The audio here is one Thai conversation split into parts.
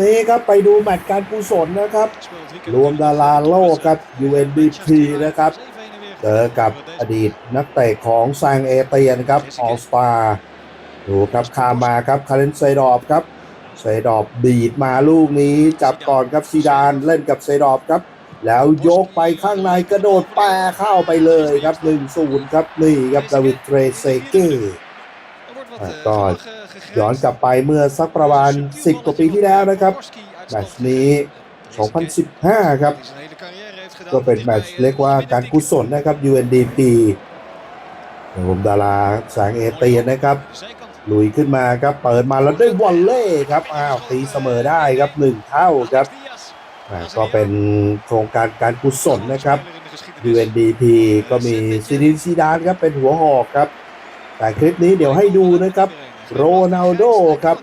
นี้ครับไปดูแมตช์การกุศลนะครับ รวมดาราโลกครับ UNBP นะครับ เจอกับอดีตนักเตะของซางเอเตียนครับออสตาดูครับคามาครับคาเลนไซดอบครับไซดอบบีดมาลูกนี้ จับก่อนครับซีดานเล่นกับไซดอบครับ แล้วยกไปข้างในกระโดดแปรเข้าไปเลยครับ1-0ครับนี่ครับดาวิดเทรเซเก้ก็ ย้อนกลับไปเมื่อสักประมาณ 10 กว่าปีที่แล้วนะครับแมตช์นี้ 2015 ครับ ก็เป็นแมตช์เรียกว่าการกุศลนะครับ UNDP ผมดาราแสงเอเตียนนะครับลุยขึ้นมาครับ เปิดมาแล้วได้วอลเล่ครับ อ้าวตีเสมอได้ครับ1เท่าครับก็เป็นโครงการการกุศลนะครับ UNDP ก็มีซิดินซีดานครับเป็นหัวหอกครับ แต่คลิปนี้เดี๋ยวให้ดูนะครับ โรนัลโดครับ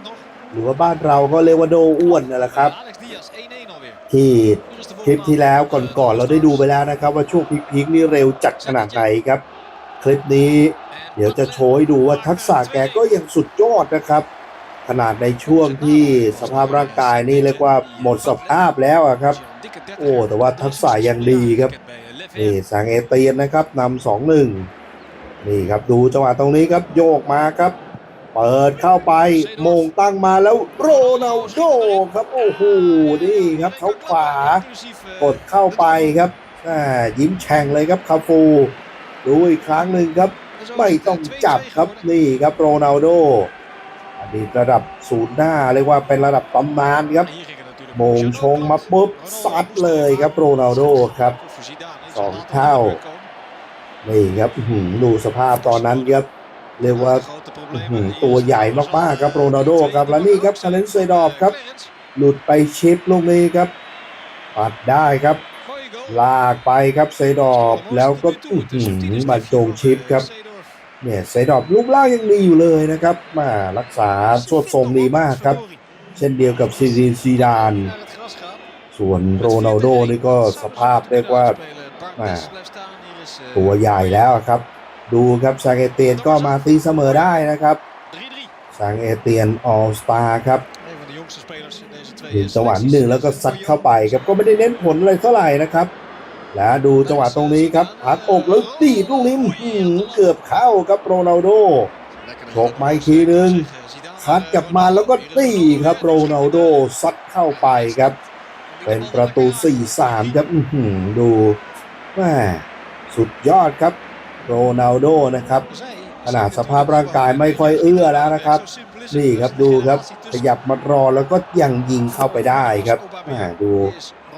หรือว่าบ้านเราก็เรียกว่าโดอ้วนนั่นแหละครับ ที่คลิปที่แล้วก่อนๆเราได้ดูไปแล้วนะครับ ว่าช่วงพีคๆนี่เร็วจัดขนาดไหนครับ คลิปนี้ เดี๋ยวจะโชว์ให้ดูว่าทักษะแกก็ยังสุดยอดนะครับ ขนาดในช่วงที่สภาพร่างกายนี่เรียกว่าหมดสภาพแล้วอะครับ โอ้แต่ว่าทักษะยังดีครับนี่สังเอเตียนนะครับนำสองหนึ่งนี่ครับดูจังหวะตรงนี้ครับโยกมาครับ เปิดเข้าไปมงตั้งมาแล้วโรนัลโดครับ โอ้โหนี่ครับเขาขวากดเข้าไปครับอ่ยิ้มแฉ่งเลยครับคาฟูดูอีกครั้งหนึ่งครับ ไม่ต้องจับครับนี่ครับโรนัลโดอดีตระดับศูนย์หน้าเรียกว่าเป็นระดับตำนานครับโมงชงมาปุ๊บซัดเลยครับโรนัลโดครับสองเท่านี่ครับดูสภาพตอนนั้นครับ เรียกว่าอื้อหือตัวใหญ่มากๆครับโรนัลโดครับและนี่ครับคาเลนเซดอฟครับ หลุดไปชิปลูกนี้ครับปัดได้ครับ ลากไปครับเซดอฟแล้วก็อื้อหือมาโจงชิปครับเนี่ยเซดอฟรูปร่างยังดีอยู่เลยนะครับ มารักษาสวดทรงดีมากครับ เช่นเดียวกับซีดีนซีดาน ส่วนโรนัลโดนี่ก็สภาพเรียกว่าอ่าตัวใหญ่แล้วครับ ดูครับซางเอเตียนก็มาตีเสมอได้นะครับซางเอเตียนออลสตาร์ครับถึงจังหวะหนึ่งแล้วก็ซัดเข้าไปครับก็ไม่ได้เน้นผลอะไรเท่าไหร่นะครับ และดูจังหวะตรงนี้ครับพักอกแล้วตีลูกนี้อื้อหือเกือบเข้าครับโรนัลโดฉกมาอีกทีหนึ่งคัดกลับมาแล้วก็ตีครับโรนัลโดซัดเข้าไปครับ เป็นประตู 4-3 ครับดูแม่สุดยอดครับ โรนัลโดนะครับขนาดสภาพร่างกายไม่ค่อยเอื้อแล้วนะครับ นี่ครับดูครับขยับมารอแล้วก็ยังยิงเข้าไปได้ครับดู